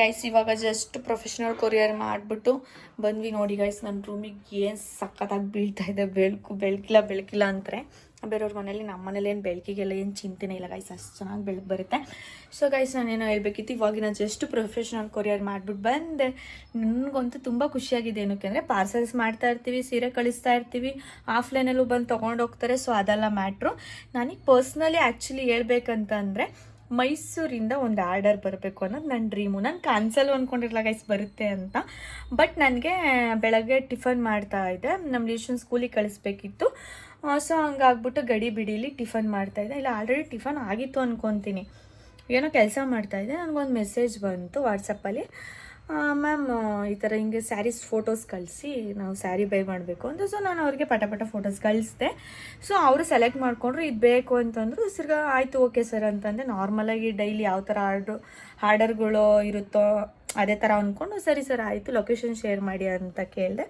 Guys ಇವಾಗ just professional courier ಮಾಡಿಬಿಟ್ಟು ಬಂದ್ವಿ ನೋಡಿ ಗೈಸ್ ನನ್ನ ರೂಮಿಗೆ ಏನು ಸಖತ್ತಾಗಿ ಬೀಳ್ತಾ ಇದೆ. ಬೆಳಕು, ಬೆಳಕಿಲ್ಲ ಬೆಳಕಿಲ್ಲ ಅಂತಾರೆ ಬೇರೆಯವ್ರ ಮನೇಲಿ ನಮ್ಮ ಮನೇಲಿ ಏನು ಬೆಳಕಿಗೆಲ್ಲ ಏನು ಚಿಂತೆನೇ ಇಲ್ಲ ಗೈಸ್ ಅಷ್ಟು ಚೆನ್ನಾಗಿ ಬೆಳಕು ಬರುತ್ತೆ. ಸೊ ಗೈಸ್ ನಾನೇನೋ ಹೇಳ್ಬೇಕಿತ್ತು ಇವಾಗಿನ ಜಸ್ಟ್ ಪ್ರೊಫೆಷ್ನಲ್ ಕೊರಿಯರ್ ಮಾಡಿಬಿಟ್ಟು ಬಂದೆ. ನನಗಂತೂ ತುಂಬ ಖುಷಿಯಾಗಿದೆ ಏನಕ್ಕೆ ಅಂದರೆ ಪಾರ್ಸಲ್ಸ್ ಮಾಡ್ತಾ ಇರ್ತೀವಿ, ಸೀರೆ ಕಳಿಸ್ತಾ ಇರ್ತೀವಿ ಆಫ್ಲೈನಲ್ಲೂ ಬಂದು ತೊಗೊಂಡು ಹೋಗ್ತಾರೆ. ಸೊ ಅದೆಲ್ಲ ಮ್ಯಾಟ್ರು ನನಗೆ ಪರ್ಸ್ನಲಿ ಆ್ಯಕ್ಚುಲಿ ಹೇಳ್ಬೇಕಂತ ಅಂದರೆ ಮೈಸೂರಿಂದ ಒಂದು ಆರ್ಡರ್ ಬರಬೇಕು ಅನ್ನೋದು ನನ್ನ ಡ್ರೀಮು. ನಾನು ಕ್ಯಾನ್ಸಲ್ ಅಂದ್ಕೊಂಡಿರಲ್ಲ ಗೈಸ್ ಬರುತ್ತೆ ಅಂತ. ಬಟ್ ನನಗೆ ಬೆಳಗ್ಗೆ ಟಿಫನ್ ಮಾಡ್ತಾ ಇದ್ದೆ. ನಮ್ಮ ರಿಲೇಷನ್ ಸ್ಕೂಲಿಗೆ ಕಳಿಸ್ಬೇಕಿತ್ತು. ಸೊ ಹಂಗಾಗ್ಬಿಟ್ಟು ಗಡಿ ಬಿಡಿಲಿ ಟಿಫನ್ ಮಾಡ್ತಾ ಇದ್ದೆ. ಇಲ್ಲ ಆಲ್ರೆಡಿ ಟಿಫನ್ ಆಗಿತ್ತು ಅಂದ್ಕೊತೀನಿ ಏನೋ ಕೆಲಸ ಮಾಡ್ತಾಯಿದ್ದೆ ನನಗೊಂದು ಮೆಸೇಜ್ ಬಂತು ವಾಟ್ಸಪ್ಪಲ್ಲಿ ಮ್ಯಾಮ್ ಈ ಥರ ಹಿಂಗೆ ಸ್ಯಾರೀಸ್ ಫೋಟೋಸ್ ಕಳಿಸಿ ನಾವು ಸ್ಯಾರಿ ಬೈ ಮಾಡಬೇಕು ಅಂತ. ಸೊ ನಾನು ಅವ್ರಿಗೆ ಪಟ ಪಟ ಫೋಟೋಸ್ ಕಳಿಸ್ದೆ. ಸೊ ಅವರು ಸೆಲೆಕ್ಟ್ ಮಾಡಿಕೊಂಡ್ರು ಇದು ಬೇಕು ಅಂತಂದ್ರು ಸಿರ್ಗ ಆಯಿತು ಓಕೆ ಸರ್ ಅಂತಂದೆ. ನಾರ್ಮಲಾಗಿ ಡೈಲಿ ಯಾವ ಥರ ಆರ್ಡ್ರು ಆರ್ಡರ್ಗಳು ಇರುತ್ತೋ ಅದೇ ಥರ ಅಂದ್ಕೊಂಡು ಸರಿ ಸರ್ ಆಯಿತು ಲೊಕೇಶನ್ ಶೇರ್ ಮಾಡಿ ಅಂತ ಕೇಳಿದೆ.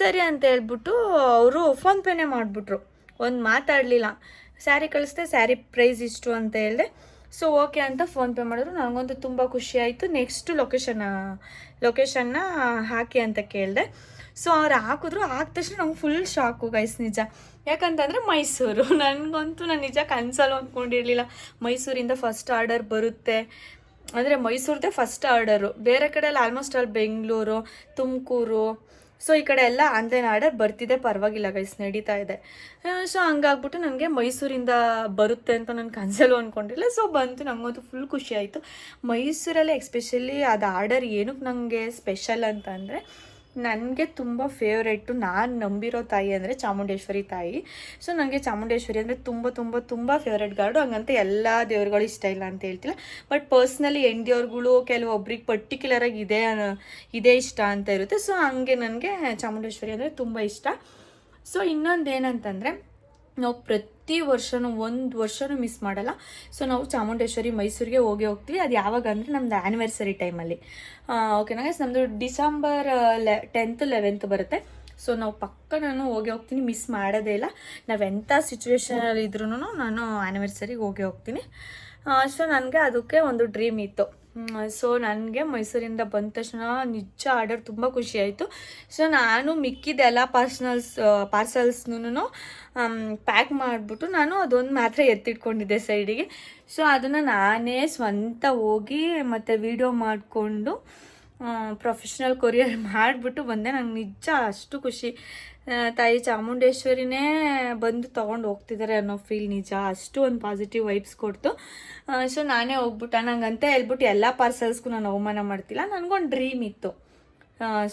ಸರಿ ಅಂತ ಹೇಳ್ಬಿಟ್ಟು ಅವರು ಫೋನ್ಪೇನೇ ಮಾಡಿಬಿಟ್ರು. ಒಂದು ಮಾತಾಡಲಿಲ್ಲ. ಸ್ಯಾರಿ ಕಳಿಸ್ದೆ ಸ್ಯಾರಿ ಪ್ರೈಸ್ ಇಷ್ಟು ಅಂತ ಹೇಳಿದೆ. ಸೊ ಓಕೆ ಅಂತ ಫೋನ್ಪೇ ಮಾಡಿದ್ರು. ನನಗಂತೂ ತುಂಬ ಖುಷಿ ಆಯಿತು. ನೆಕ್ಸ್ಟ್ ಲೊಕೇಶನ್ ಲೊಕೇಶನ್ನ ಹಾಕಿ ಅಂತ ಕೇಳಿದೆ. ಸೊ ಅವ್ರು ಹಾಕಿದ್ರು. ಹಾಕಿದ ತಕ್ಷಣ ನಂಗೆ ಫುಲ್ ಶಾಕು ಗೈಸ್ ನಿಜ. ಯಾಕಂತಂದರೆ ಮೈಸೂರು. ನನಗಂತೂ ನಾನು ನಿಜ ಕನ್ಸಲ್ಲೂ ಅಂದ್ಕೊಂಡಿರಲಿಲ್ಲ ಮೈಸೂರಿಂದ ಫಸ್ಟ್ ಆರ್ಡರ್ ಬರುತ್ತೆ. ಅಂದರೆ ಮೈಸೂರದೇ ಫಸ್ಟ್ ಆರ್ಡರು ಬೇರೆ ಕಡೆಯಲ್ಲಿ ಆಲ್ಮೋಸ್ಟ್ ಅಲ್ಲಿ ಬೆಂಗಳೂರು, ತುಮಕೂರು ಸೊ ಈ ಕಡೆ ಎಲ್ಲ ಆನ್ಲೈನ್ ಆರ್ಡರ್ ಬರ್ತಿದೆ, ಪರವಾಗಿಲ್ಲ ಗೈಸ್ ನಡೀತಾ ಇದೆ. ಸೊ ಹಂಗಾಗ್ಬಿಟ್ಟು ನನಗೆ ಮೈಸೂರಿಂದ ಬರುತ್ತೆ ಅಂತ ನಾನು ಕನ್ಸಲು ಅಂದ್ಕೊಂಡಿಲ್ಲ ಸೊ ಬಂತು ನನಗಂತೂ ಫುಲ್ ಖುಷಿ ಆಯಿತು. ಮೈಸೂರಲ್ಲಿ ಎಕ್ಸ್ಪೆಷಲಿ ಅದು ಆರ್ಡರ್ ಏನಕ್ಕೆ ನನಗೆ ಸ್ಪೆಷಲ್ ಅಂತ ಅಂದರೆ ನನಗೆ ತುಂಬ ಫೇವ್ರೇಟು ನಾನು ನಂಬಿರೋ ತಾಯಿ ಅಂದರೆ ಚಾಮುಂಡೇಶ್ವರಿ ತಾಯಿ. ಸೊ ನನಗೆ ಚಾಮುಂಡೇಶ್ವರಿ ಅಂದರೆ ತುಂಬ ತುಂಬ ತುಂಬ ಫೇವ್ರೇಟ್ ಗಾರ್ಡು ಹಂಗಂತ ಎಲ್ಲ ದೇವ್ರುಗಳು ಇಷ್ಟ ಇಲ್ಲ ಅಂತ ಹೇಳ್ತಿಲ್ಲ. ಬಟ್ ಪರ್ಸ್ನಲಿ ಹೆಂಡ್ತಿಯವ್ರುಗಳು ಕೆಲವೊಬ್ರಿಗೆ ಪರ್ಟಿಕ್ಯುಲರಾಗಿ ಇದೇ ಇದೇ ಇಷ್ಟ ಅಂತ ಇರುತ್ತೆ. ಸೊ ಹಂಗೆ ನನಗೆ ಚಾಮುಂಡೇಶ್ವರಿ ಅಂದರೆ ತುಂಬ ಇಷ್ಟ. ಸೊ ಇನ್ನೊಂದು ಏನಂತಂದರೆ ನಾವು ಪ್ರತಿ ವರ್ಷನೂ ಒಂದು ವರ್ಷನೂ ಮಿಸ್ ಮಾಡಲ್ಲ. ಸೊ ನಾವು ಚಾಮುಂಡೇಶ್ವರಿ, ಮೈಸೂರಿಗೆ ಹೋಗಿ ಹೋಗ್ತೀವಿ. ಅದು ಯಾವಾಗ ಅಂದರೆ ನಮ್ದು ಆ್ಯನಿವರ್ಸರಿ ಟೈಮಲ್ಲಿ ಓಕೆನಾ ನಮ್ಮದು ಡಿಸೆಂಬರ್, ಲೆ ಟೆಂತ್ ಲೆವೆಂತ್ ಬರುತ್ತೆ. ಸೊ ನಾವು ಪಕ್ಕ ನಾನು ಹೋಗಿ ಹೋಗ್ತೀನಿ. ಮಿಸ್ ಮಾಡೋದೇ ಇಲ್ಲ. ನಾವೆಂಥ ಸಿಚುವೇಶನಲ್ಲಿ ಇದ್ರೂ ನಾನು ಆ್ಯನಿವರ್ಸರಿಗೆ ಹೋಗಿ ಹೋಗ್ತೀನಿ. ಸೊ ನನಗೆ ಅದಕ್ಕೆ ಒಂದು ಡ್ರೀಮ್ ಇತ್ತು. ಸೊ ನನಗೆ ಮೈಸೂರಿಂದ ಬಂದ ತಕ್ಷಣ ನಿಜ ಆರ್ಡರ್ ತುಂಬ ಖುಷಿ ಆಯಿತು. ಸೊ ನಾನು ಮಿಕ್ಕಿದೆಲ್ಲ ಪಾರ್ಸನಲ್ಸ್ ಪಾರ್ಸಲ್ಸ್ನೂ ಪ್ಯಾಕ್ ಮಾಡಿಬಿಟ್ಟು ನಾನು ಅದೊಂದು ಮಾತ್ರ ಎತ್ತಿಟ್ಕೊಂಡಿದ್ದೆ ಸೈಡಿಗೆ ಸೊ ಅದನ್ನು ನಾನೇ ಸ್ವಂತ ಹೋಗಿ ಮತ್ತು ವಿಡಿಯೋ ಮಾಡಿಕೊಂಡು ಪ್ರೊಫೆಷ್ನಲ್ ಕೊರಿಯರ್ ಮಾಡಿಬಿಟ್ಟು ಬಂದೆ. ನಂಗೆ ನಿಜ ಅಷ್ಟು ಖುಷಿ. ತಾಯಿ ಚಾಮುಂಡೇಶ್ವರಿನೇ ಬಂದು ತೊಗೊಂಡು ಹೋಗ್ತಿದ್ದಾರೆ ಅನ್ನೋ ಫೀಲ್ ನಿಜ. ಅಷ್ಟು ಒಂದು ಪಾಸಿಟಿವ್ ವೈಬ್ಸ್ ಕೊಡ್ತು. ಸೊ ನಾನೇ ಹೋಗ್ಬಿಟ್ಟ. ನಂಗಂತ ಹೇಳ್ಬಿಟ್ಟು ಎಲ್ಲ ಪಾರ್ಸಲ್ಸ್ಗೂ ನಾನು ಅವಮಾನ ಮಾಡ್ತಿಲ್ಲ. ನನಗೊಂದು ಡ್ರೀಮ್ ಇತ್ತು.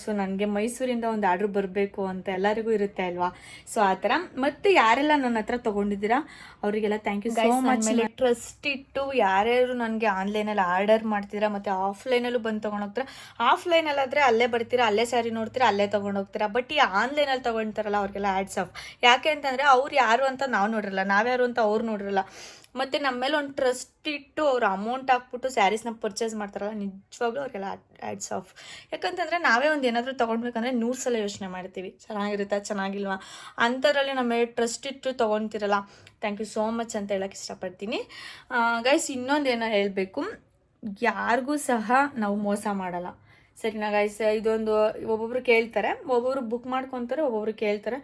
ಸೊ ನನಗೆ ಮೈಸೂರಿಂದ ಒಂದು ಆರ್ಡ್ರ್ ಬರಬೇಕು ಅಂತ ಎಲ್ಲರಿಗೂ ಇರುತ್ತೆ ಅಲ್ವಾ? ಸೊ ಆ ಥರ. ಮತ್ತು ಯಾರೆಲ್ಲ ನನ್ನ ಹತ್ರ ತೊಗೊಂಡಿದ್ದೀರಾ? ಅವರಿಗೆಲ್ಲ thank you so much trust ಇಟ್ಟು ಯಾರ್ಯಾರು ನನಗೆ ಆನ್ಲೈನಲ್ಲಿ ಆರ್ಡರ್ ಮಾಡ್ತೀರಾ ಮತ್ತು ಆಫ್ಲೈನಲ್ಲೂ ಬಂದು ತೊಗೊಂಡೋಗ್ತೀರಾ? ಆಫ್ಲೈನಲ್ಲಾದರೆ ಅಲ್ಲೇ ಬರ್ತೀರಾ? ಅಲ್ಲೇ ಸ್ಯಾರಿ ನೋಡ್ತೀರಾ? ಅಲ್ಲೇ ತೊಗೊಂಡೋಗ್ತೀರಾ? ಬಟ್ ಈ ಆನ್ಲೈನಲ್ಲಿ ತೊಗೊಳ್ತಾರಲ್ಲ ಅವ್ರಿಗೆಲ್ಲ ಆ್ಯಡ್ಸ್ ಆಫ್ ಯಾಕೆ ಅಂತಂದರೆ ಅವ್ರು ಯಾರು ಅಂತ ನಾವು ನೋಡಿರಲ್ಲ. ನಾವ್ಯಾರು ಅಂತ ಅವ್ರು ನೋಡಿರಲ್ಲ. ಮತ್ತು ನಮ್ಮ ಮೇಲೆ ಒಂದು ಟ್ರಸ್ಟ್ ಇಟ್ಟು ಅವ್ರು ಅಮೌಂಟ್ ಹಾಕ್ಬಿಟ್ಟು ಸ್ಯಾರೀಸ್ನ ಪರ್ಚೇಸ್ ಮಾಡ್ತಾರಲ್ಲ, ನಿಜವಾಗ್ಲೂ ಅವ್ರಿಗೆಲ್ಲ ಆ್ಯಡ್ಸ್ ಆಫ್ ಯಾಕಂತಂದರೆ ನಾವೇ ಒಂದು ಏನಾದರೂ ತೊಗೊಳ್ಬೇಕಂದ್ರೆ ನೂರು ಸಲ ಯೋಚನೆ ಮಾಡ್ತೀವಿ. ಚೆನ್ನಾಗಿರುತ್ತಾ, ಚೆನ್ನಾಗಿಲ್ವಾ? ಅಂಥದ್ರಲ್ಲಿ ನಮ್ಮ ಟ್ರಸ್ಟ್ ಇಟ್ಟು ತೊಗೊತಿರಲ್ಲ ಥ್ಯಾಂಕ್ ಯು ಸೋ ಮಚ್ ಅಂತ ಹೇಳಕ್ಕೆ ಇಷ್ಟಪಡ್ತೀನಿ. ಗೈಸ್ ಇನ್ನೊಂದು ಏನೋ ಹೇಳಬೇಕು. ಯಾರಿಗೂ ಸಹ ನಾವು ಮೋಸ ಮಾಡಲ್ಲ. ಸರಿನಾ ಗೈಸ್ ಇದೊಂದು ಒಬ್ಬೊಬ್ರು ಕೇಳ್ತಾರೆ, ಒಬ್ಬೊಬ್ರು ಬುಕ್ ಮಾಡ್ಕೊತಾರೆ, ಒಬ್ಬೊಬ್ರು ಕೇಳ್ತಾರೆ.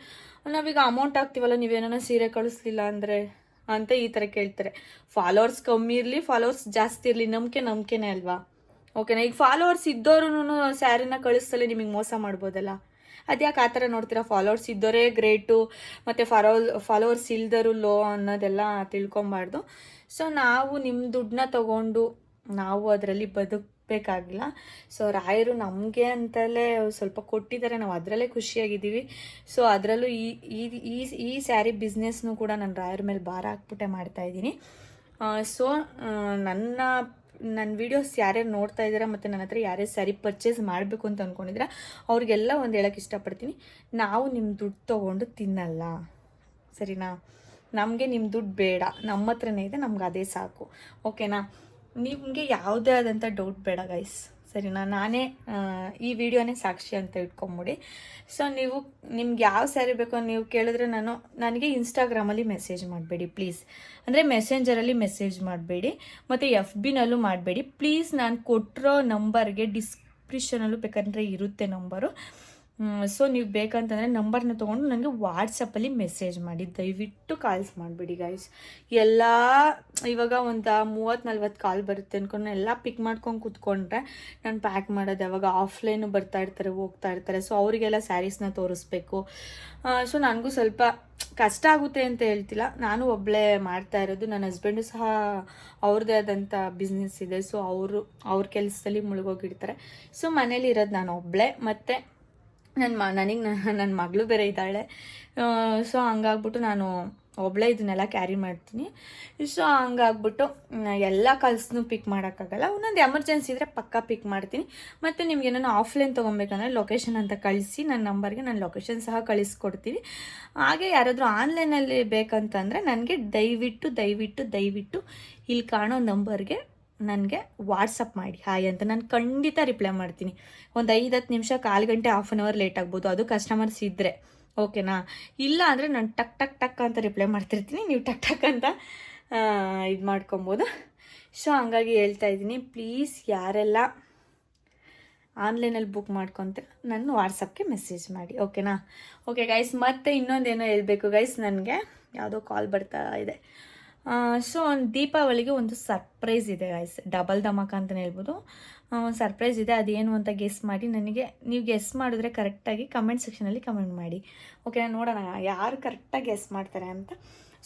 ನಾವೀಗ ಅಮೌಂಟ್ ಹಾಕ್ತೀವಲ್ಲ ನೀವೇನೋ ಸೀರೆ ಕಳಿಸ್ಲಿಲ್ಲ ಅಂದರೆ? ಅಂತ ಈ ಥರ ಕೇಳ್ತಾರೆ. ಫಾಲೋವರ್ಸ್ ಕಮ್ಮಿ ಇರಲಿ ಫಾಲೋವರ್ಸ್ ಜಾಸ್ತಿ ಇರಲಿ, ನಂಬಿಕೆ ನಂಬಿಕೆನೇ ಅಲ್ವಾ? ಓಕೆನಾ ಈಗ ಫಾಲೋವರ್ಸ್ ಇದ್ದವ್ರು ಸ್ಯಾರಿನ ಕಳಿಸ್ತಲೇ ನಿಮಗೆ ಮೋಸ ಮಾಡ್ಬೋದಲ್ಲ? ಅದ್ಯಾಕೆ ಆ ಥರ ನೋಡ್ತೀರಾ? ಫಾಲೋವರ್ಸ್ ಇದ್ದೋರೇ ಗ್ರೇಟು ಮತ್ತು ಫಾಲೋ ಫಾಲೋವರ್ಸ್ ಇಲ್ದರು ಲೋ ಅನ್ನೋದೆಲ್ಲ ತಿಳ್ಕೊಬಾರ್ದು ಸೊ ನಾವು ನಿಮ್ಮ ದುಡ್ಡನ್ನ ತಗೊಂಡು ನಾವು ಅದರಲ್ಲಿ ಬದುಕಬೇಕಾಗಿಲ್ಲ ಸೊ ರಾಯರು ನಮಗೆ ಅಂತಲೇ ಸ್ವಲ್ಪ ಕೊಟ್ಟಿದ್ದಾರೆ. ನಾವು ಅದರಲ್ಲೇ ಖುಷಿಯಾಗಿದ್ದೀವಿ. ಸೊ ಅದರಲ್ಲೂ ಈ ಈ ಈ ಸ್ಯಾರಿ ಬಿಸ್ನೆಸ್ನು ಕೂಡ ನಾನು ರಾಯರ ಮೇಲೆ ಭಾರ ಹಾಕ್ಬಿಟ್ಟೆ ಮಾಡ್ತಾಯಿದ್ದೀನಿ ಸೊ ನನ್ನ ನನ್ನ ವೀಡಿಯೋಸ್ ಯಾರ್ಯಾರು ನೋಡ್ತಾ ಇದ್ದೀರಾ ಮತ್ತು ನನ್ನ ಹತ್ರ ಯಾರ್ಯಾರು ಸ್ಯಾರಿ ಪರ್ಚೇಸ್ ಮಾಡಬೇಕು ಅಂತ ಅಂದ್ಕೊಂಡಿದ್ದೀರಾ ಅವ್ರಿಗೆಲ್ಲ ಒಂದು ಹೇಳೋಕ್ಕೆ ಇಷ್ಟಪಡ್ತೀನಿ. ನಾವು ನಿಮ್ಮ ದುಡ್ಡು ತೊಗೊಂಡು ತಿನ್ನಲ್ಲ. ಸರಿನಾ? ನಮಗೆ ನಿಮ್ಮ ದುಡ್ಡು ಬೇಡ. ನಮ್ಮ ಹತ್ರನೇ ಇದೆ. ನಮ್ಗೆ ಅದೇ ಸಾಕು. ಓಕೆನಾ ನಿಮಗೆ ಯಾವುದೇ ಆದಂಥ ಡೌಟ್ ಬೇಡ ಗೈಸ್ ಸರಿನಾ? ನಾನೇ ಈ ವಿಡಿಯೋನೇ ಸಾಕ್ಷಿ ಅಂತ ಇಟ್ಕೊಂಬಿಡಿ. ಸೊ ನೀವು, ನಿಮ್ಗೆ ಯಾವ ಸ್ಯಾರಿ ಬೇಕೋ ನೀವು ಕೇಳಿದ್ರೆ ನಾನು, ನನಗೆ ಇನ್ಸ್ಟಾಗ್ರಾಮಲ್ಲಿ ಮೆಸೇಜ್ ಮಾಡಬೇಡಿ ಪ್ಲೀಸ್ ಅಂದರೆ ಮೆಸೆಂಜರಲ್ಲಿ ಮೆಸೇಜ್ ಮಾಡಬೇಡಿ, ಮತ್ತು ಎಫ್ ಬಿನಲ್ಲೂ ಮಾಡಬೇಡಿ. ಪ್ಲೀಸ್ ನಾನು ಕೊಟ್ಟಿರೋ ನಂಬರ್ಗೆ ಡಿಸ್ಕ್ರಿಪ್ಷನಲ್ಲೂ ಬೇಕಂದರೆ ಇರುತ್ತೆ ನಂಬರು ಸೊ ನೀವು ಬೇಕಂತಂದರೆ ನಂಬರ್ನ ತೊಗೊಂಡು ನನಗೆ ವಾಟ್ಸಪ್ಪಲ್ಲಿ ಮೆಸೇಜ್ ಮಾಡಿ. ದಯವಿಟ್ಟು ಕಾಲ್ಸ್ ಮಾಡಿಬಿಡಿ ಗೈಸ್ ಎಲ್ಲ, ಇವಾಗ ಒಂದು ಮೂವತ್ತು ನಲ್ವತ್ತು ಕಾಲ್ ಬರುತ್ತೆ ಅಂದ್ಕೊಂಡು ಎಲ್ಲ ಪಿಕ್ ಮಾಡ್ಕೊಂಡು ಕೂತ್ಕೊಂಡ್ರೆ ನಾನು ಪ್ಯಾಕ್ ಮಾಡೋದು ಯಾವಾಗ ಆಫ್ಲೈನು ಬರ್ತಾ ಇರ್ತಾರೆ, ಹೋಗ್ತಾ ಇರ್ತಾರೆ. ಸೊ ಅವರಿಗೆಲ್ಲ ಸ್ಯಾರೀಸ್ನ ತೋರಿಸ್ಬೇಕು. ಸೊ ನನಗೂ ಸ್ವಲ್ಪ ಕಷ್ಟ ಆಗುತ್ತೆ ಅಂತ ಹೇಳ್ತಿಲ್ಲ. ನಾನು ಒಬ್ಬಳೇ ಮಾಡ್ತಾ ಇರೋದು. ನನ್ನ ಹಸ್ಬೆಂಡು ಸಹ ಅವ್ರದ್ದೇ ಆದಂಥ ಬಿಸ್ನೆಸ್ ಇದೆ. ಸೊ ಅವರು, ಅವ್ರ ಕೆಲಸದಲ್ಲಿ ಮುಳುಗೋಗಿರ್ತಾರೆ. ಸೊ ಮನೇಲಿ ಇರೋದು ನಾನು ಒಬ್ಬಳೇ ಮತ್ತು ನನ್ನ ಮ, ನನಗೆ ನನ್ನ ಮಗಳು ಬೇರೆ ಇದ್ದಾಳೆ. ಸೊ ಹಂಗಾಗ್ಬಿಟ್ಟು ನಾನು ಒಬ್ಬಳೇ ಇದನ್ನೆಲ್ಲ ಕ್ಯಾರಿ ಮಾಡ್ತೀನಿ. ಸೊ ಹಂಗಾಗ್ಬಿಟ್ಟು ಎಲ್ಲ ಕಲ್ಸ್ನು ಪಿಕ್ ಮಾಡೋಕ್ಕಾಗಲ್ಲ. ಒಂದೊಂದು ಎಮರ್ಜೆನ್ಸಿ ಇದ್ದರೆ ಪಕ್ಕ ಪಿಕ್ ಮಾಡ್ತೀನಿ. ಮತ್ತು ನಿಮ್ಗೆ ಏನಾನ ಆಫ್ಲೈನ್ ತೊಗೊಬೇಕಂದ್ರೆ ಲೊಕೇಶನ್ ಅಂತ ಕಳಿಸಿ ನನ್ನ ನಂಬರ್ಗೆ ನಾನು ಲೊಕೇಶನ್ ಸಹ ಕಳಿಸ್ಕೊಡ್ತೀನಿ. ಹಾಗೆ ಯಾರಾದರೂ ಆನ್ಲೈನಲ್ಲಿ ಬೇಕಂತಂದರೆ ನನಗೆ ದಯವಿಟ್ಟು ದಯವಿಟ್ಟು ದಯವಿಟ್ಟು ಇಲ್ಲಿ ಕಾಣೋ ನಂಬರ್ಗೆ ನನಗೆ ವಾಟ್ಸಪ್ ಮಾಡಿ. ಹಾಯ್ ಅಂತ ನಾನು ಖಂಡಿತ ರಿಪ್ಲೈ ಮಾಡ್ತೀನಿ. ಒಂದು ಐದು ಹತ್ತು ನಿಮಿಷ ಕಾಲು ಗಂಟೆ ಹಾಫ್ ಆನ್ ಅವರ್ ಲೇಟ್ ಆಗ್ಬೋದು. ಅದು ಕಸ್ಟಮರ್ಸ್ ಇದ್ದರೆ ಓಕೆನಾ ಇಲ್ಲ ಅಂದರೆ ನಾನು ಟಕ್ ಟಕ್ ಟಕ್ ಅಂತ ರಿಪ್ಲೈ ಮಾಡ್ತಿರ್ತೀನಿ. ನೀವು ಟಕ್ ಟಕ್ ಅಂತ ಇದು ಮಾಡ್ಕೊಬೋದು. ಸೊ ಹಂಗಾಗಿ ಹೇಳ್ತಾ ಇದ್ದೀನಿ. ಪ್ಲೀಸ್ ಯಾರೆಲ್ಲ ಆನ್ಲೈನಲ್ಲಿ ಬುಕ್ ಮಾಡ್ಕೊತ ನನ್ನ ವಾಟ್ಸಪ್ಗೆ ಮೆಸೇಜ್ ಮಾಡಿ. ಓಕೆನಾ ಓಕೆ ಗೈಸ್ ಮತ್ತೆ ಇನ್ನೊಂದೇನೋ ಹೇಳಬೇಕು ಗೈಸ್ ನನಗೆ. ಯಾವುದೋ ಕಾಲ್ ಬರ್ತಾ ಇದೆ. ಸೊ ದೀಪಾವಳಿಗೆ ಒಂದು ಸರ್ಪ್ರೈಸ್ ಇದೆ ಗೈಸ್ ಡಬಲ್ ಧಮಾಕ ಅಂತಲೇ ಹೇಳ್ಬೋದು. ಸರ್ಪ್ರೈಸ್ ಇದೆ. ಅದೇನು ಅಂತ ಗೆಸ್ ಮಾಡಿ ನನಗೆ, ನೀವು ಗೆಸ್ ಮಾಡಿದ್ರೆ ಕರೆಕ್ಟಾಗಿ ಕಮೆಂಟ್ ಸೆಕ್ಷನಲ್ಲಿ ಕಮೆಂಟ್ ಮಾಡಿ. ಓಕೆ ನೋಡೋಣ ಯಾರು ಕರೆಕ್ಟಾಗಿ ಗೆಸ್ ಮಾಡ್ತಾರೆ ಅಂತ.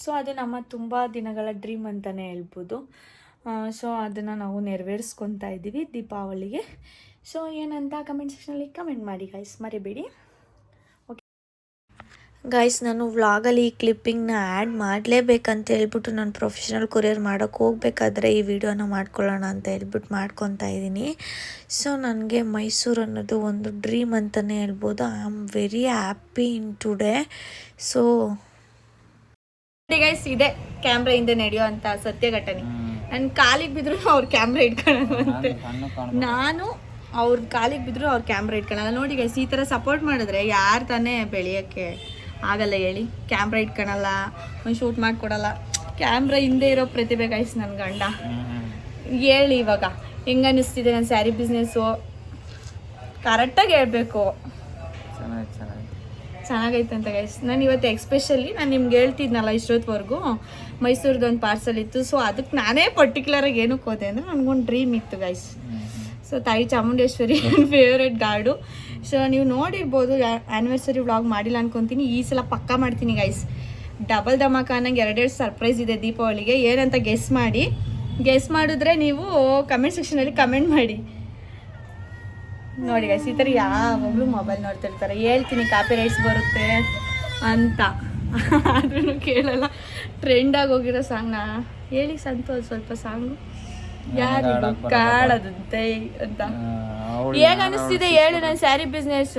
ಸೊ ಅದು ನಮ್ಮ ತುಂಬ ದಿನಗಳ ಡ್ರೀಮ್ ಅಂತಲೇ ಹೇಳ್ಬೋದು. ಸೊ ಅದನ್ನು ನಾವು ನೆರವೇರಿಸ್ಕೊತಾ ಇದ್ದೀವಿ ದೀಪಾವಳಿಗೆ. ಸೊ ಏನಂತ ಕಮೆಂಟ್ ಸೆಕ್ಷನಲ್ಲಿ ಕಮೆಂಟ್ ಮಾಡಿ ಗೈಸ್ ಮರಿಬೇಡಿ. ಗೈಸ್ ನಾನು ವ್ಲಾಗಲ್ಲಿ ಈ ಕ್ಲಿಪ್ಪಿಂಗ್ನ ಆ್ಯಡ್ ಮಾಡಲೇಬೇಕಂತ ಹೇಳ್ಬಿಟ್ಟು ನಾನು ಪ್ರೊಫೆಷನಲ್ ಕೊರಿಯರ್ ಮಾಡೋಕ್ಕೆ ಹೋಗ್ಬೇಕಾದ್ರೆ ಈ ವಿಡಿಯೋನ ಮಾಡ್ಕೊಳ್ಳೋಣ ಅಂತ ಹೇಳ್ಬಿಟ್ಟು ಮಾಡ್ಕೊತಾ ಇದ್ದೀನಿ. ಸೊ ನನಗೆ ಮೈಸೂರು ಅನ್ನೋದು ಒಂದು ಡ್ರೀಮ್ ಅಂತಲೇ ಹೇಳ್ಬೋದು. I am very happy in today so guys ಇದೆ ಕ್ಯಾಮ್ರಾ ಹಿಂದೆ ನಡೆಯೋ ಅಂತ ಸತ್ಯ ಘಟನೆ ನನ್ನ ಕಾಲಿಗೆ ಬಿದ್ರು ಅವ್ರ ಕ್ಯಾಮ್ರಾ ಇಟ್ಕೊಳ್ಳೋವಂತೆ ನಾನು ಅವ್ರ ಕಾಲಿಗೆ ಬಿದ್ರು ಅವ್ರ ಕ್ಯಾಮ್ರಾ ಇಟ್ಕೊಳ್ಳೋಣ ನೋಡಿ ಗೈಸ್ ಈ ಥರ ಸಪೋರ್ಟ್ ಮಾಡಿದ್ರೆ ಯಾರು ತಾನೇ ಬೆಳೆಯೋಕ್ಕೆ ಆಗಲ್ಲ ಹೇಳಿ. ಕ್ಯಾಮ್ರಾ ಇಟ್ಕೊಳಲ್ಲ ಒಂದು ಶೂಟ್ ಮಾಡಿಕೊಡಲ್ಲ. ಕ್ಯಾಮ್ರಾ ಹಿಂದೆ ಇರೋ ಪ್ರತಿಭೆ ಗೈಸ್ ನನ್ನ ಗಂಡ. ಹೇಳಿ ಇವಾಗ ಹೆಂಗ ಅನ್ನಿಸ್ತಿದೆ ನನ್ನ ಸ್ಯಾರಿ ಬಿಸ್ನೆಸ್ಸು ಕರೆಕ್ಟಾಗಿ ಹೇಳಬೇಕು. ಚೆನ್ನಾಗಿ ಚೆನ್ನಾಗಿ ಚೆನ್ನಾಗೈತೆ ಅಂತ ಗೈಸ್ ನಾನು ಇವತ್ತು ಎಕ್ಸ್ಪೆಷಲಿ ನಾನು ನಿಮ್ಗೆ ಹೇಳ್ತಿದ್ನಲ್ಲ ಇಷ್ಟೊತ್ತವರೆಗೂ ಮೈಸೂರ್ದು ಒಂದು ಪಾರ್ಸಲ್ ಇತ್ತು. ಸೊ ಅದಕ್ಕೆ ನಾನೇ ಪರ್ಟಿಕ್ಯುಲರಾಗಿ ಏನಕ್ಕೆ ಹೋದೆ ಅಂದರೆ ನನಗೊಂದು ಡ್ರೀಮ್ ಇತ್ತು ಗೈಸ್ ಸೊ ತಾಯಿ ಚಾಮುಂಡೇಶ್ವರಿ ನನ್ನ ಫೇವ್ರೆಟ್ ಗಾರ್ಡು ಸೊ ನೀವು ನೋಡಿರ್ಬೋದು ಆ್ಯನಿವರ್ಸರಿ ವ್ಲಾಗ್ ಮಾಡಿಲ್ಲ ಅನ್ಕೊತೀನಿ. ಈ ಸಲ ಪಕ್ಕಾ ಮಾಡ್ತೀನಿ ಗೈಸ್ ಡಬಲ್ ಧಮಾಕ ಅನ್ನಂಗೆ ಎರಡೆರಡು ಸರ್ಪ್ರೈಸ್ ಇದೆ ದೀಪಾವಳಿಗೆ. ಏನಂತ ಗೆಸ್ ಮಾಡಿ. ಗೆಸ್ ಮಾಡಿದ್ರೆ ನೀವು ಕಮೆಂಟ್ ಸೆಕ್ಷನಲ್ಲಿ ಕಮೆಂಟ್ ಮಾಡಿ. ನೋಡಿ ಗೈಸ್ ಈ ಥರ ಯಾವಾಗಲೂ ಮೊಬೈಲ್ ನೋಡ್ತಿರ್ತಾರೆ. ಹೇಳ್ತೀನಿ ಕಾಪಿ ರೈಸ್ ಬರುತ್ತೆ ಅಂತ. ಆದ್ರೂ ಕೇಳಲ್ಲ. ಟ್ರೆಂಡಾಗಿ ಹೋಗಿರೋ ಸಾಂಗ್ನ ಹೇಳಿ, ಸಂತೋಷ್, ಸ್ವಲ್ಪ ಸಾಂಗು ಯಾರಿಗೂ ಕಾಡದಂತೆ ಅಂತ ಹೇಗ್ ಅನಿಸ್ತಿದೆ? ಹೇಳು ನನ್ನ ಸ್ಯಾರಿ ಬಿಸ್ನೆಸ್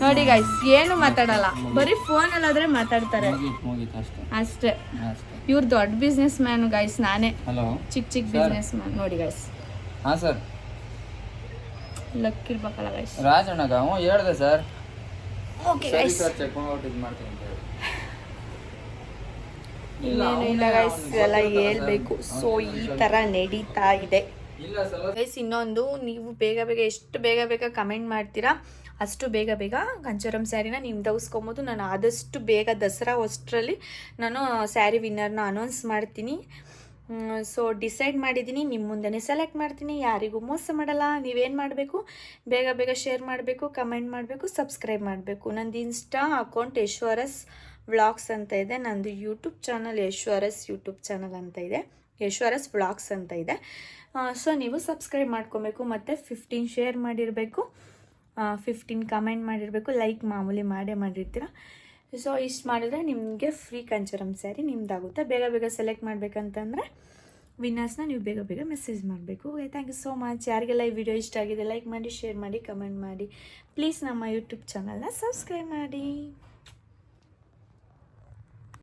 ನೋಡಿ ಗೈಸ್ ಏನು ಮಾತಾಡಲ್ಲ. ಬರೀ ಫೋನಲ್ಲಾದ್ರೆ ಮಾತಾಡ್ತಾರೆ. ಮುಗೀತು ಮುಗೀತು ಅಷ್ಟೇ. ಅಷ್ಟೇ. ದೊಡ್ಡ ಬಿಸ್ನೆಸ್ ಮ್ಯಾನು ಗೈಸ್ ನಾನೇ. ಹಲೋ ಚಿಕ್ಕ ಚಿಕ್ಕ ಬಿಸ್ನೆಸ್ ಮ್ಯಾನ್ ನೋಡಿ ಗೈಸ್ ಹಾ ಸರ್ ಲಕ್ ಇರ್ಬೇಕಲ್ಲ ಗೈಸ್ ರಾಜಣ್ಣಗ ಹ್ಞೂ ಹೇಳ್ದೆ ಸರ್ ಓಕೆ ಸರಿ ಗೈಸ್ ಸರ್ ಚೆಕ್ ಔಟ್ ಇದು ಮಾಡ್ತೀನಿ. ಇನ್ನೇನು ಇಲ್ಲ ಗೈಸ್ ಎಲ್ಲ ಹೇಳ್ಬೇಕು. ಸೊ ಈ ಥರ ನಡೀತಾ ಇದೆ. ಗೈಸ್ ಇನ್ನೊಂದು ನೀವು ಬೇಗ ಬೇಗ ಎಷ್ಟು ಬೇಗ ಬೇಗ ಕಮೆಂಟ್ ಮಾಡ್ತೀರಾ ಅಷ್ಟು ಬೇಗ ಬೇಗ ಕಂಚರಂ ಸ್ಯಾರಿನ ನೀವು ತಗಿಸ್ಕೊಬೋದು ನಾನು ಆದಷ್ಟು ಬೇಗ ದಸರಾ ಅಷ್ಟರಲ್ಲಿ ನಾನು ಸ್ಯಾರಿ ವಿನ್ನರ್ನ ಅನೌನ್ಸ್ ಮಾಡ್ತೀನಿ. ಸೊ ಡಿಸೈಡ್ ಮಾಡಿದ್ದೀನಿ. ನಿಮ್ಮ ಮುಂದೆನೇ ಸೆಲೆಕ್ಟ್ ಮಾಡ್ತೀನಿ. ಯಾರಿಗೂ ಮೋಸ ಮಾಡಲ್ಲ. ನೀವೇನು ಮಾಡಬೇಕು? ಬೇಗ ಬೇಗ ಶೇರ್ ಮಾಡಬೇಕು ಕಮೆಂಟ್ ಮಾಡಬೇಕು ಸಬ್ಸ್ಕ್ರೈಬ್ ಮಾಡಬೇಕು. ನಂದು ಇನ್ಸ್ಟಾ ಅಕೌಂಟ್ ಯಶ್ವರಸ್ ವ್ಲಾಗ್ಸ್ ಅಂತ ಇದೆ. ನಂದು ಯೂಟ್ಯೂಬ್ ಚಾನಲ್ ಯಶ್ವರಸ್ ಯೂಟ್ಯೂಬ್ ಚಾನಲ್ ಅಂತ ಇದೆ. ಯಶ್ವರಸ್ ವ್ಲಾಗ್ಸ್ ಅಂತ ಇದೆ. ಸೊ ನೀವು ಸಬ್ಸ್ಕ್ರೈಬ್ ಮಾಡ್ಕೊಬೇಕು, ಮತ್ತು ಫಿಫ್ಟೀನ್ ಶೇರ್ ಮಾಡಿರಬೇಕು. ಫಿಫ್ಟೀನ್ ಕಮೆಂಟ್ ಮಾಡಿರಬೇಕು. ಲೈಕ್ ಮಾಮೂಲಿ ಮಾಡೇ ಮಾಡಿರ್ತೀರ. ಸೊ ಇಷ್ಟು ಮಾಡಿದ್ರೆ ನಿಮಗೆ ಫ್ರೀ ಕಂಚರಮ್ ಸ್ಯಾರಿ ನಿಮ್ದಾಗುತ್ತೆ. ಬೇಗ ಬೇಗ ಸೆಲೆಕ್ಟ್ ಮಾಡಬೇಕಂತಂದರೆ ವಿನ್ನರ್ಸ್ನ ನೀವು ಬೇಗ ಬೇಗ ಮೆಸೇಜ್ ಮಾಡಬೇಕು. ಥ್ಯಾಂಕ್ ಯು ಸೋ ಮಚ್ ಯಾರಿಗೆಲ್ಲ ಈ ವಿಡಿಯೋ ಇಷ್ಟ ಆಗಿದೆ ಲೈಕ್ ಮಾಡಿ ಶೇರ್ ಮಾಡಿ ಕಮೆಂಟ್ ಮಾಡಿ ಪ್ಲೀಸ್ ನಮ್ಮ ಯೂಟ್ಯೂಬ್ ಚಾನಲ್ನ ಸಬ್ಸ್ಕ್ರೈಬ್ ಮಾಡಿ.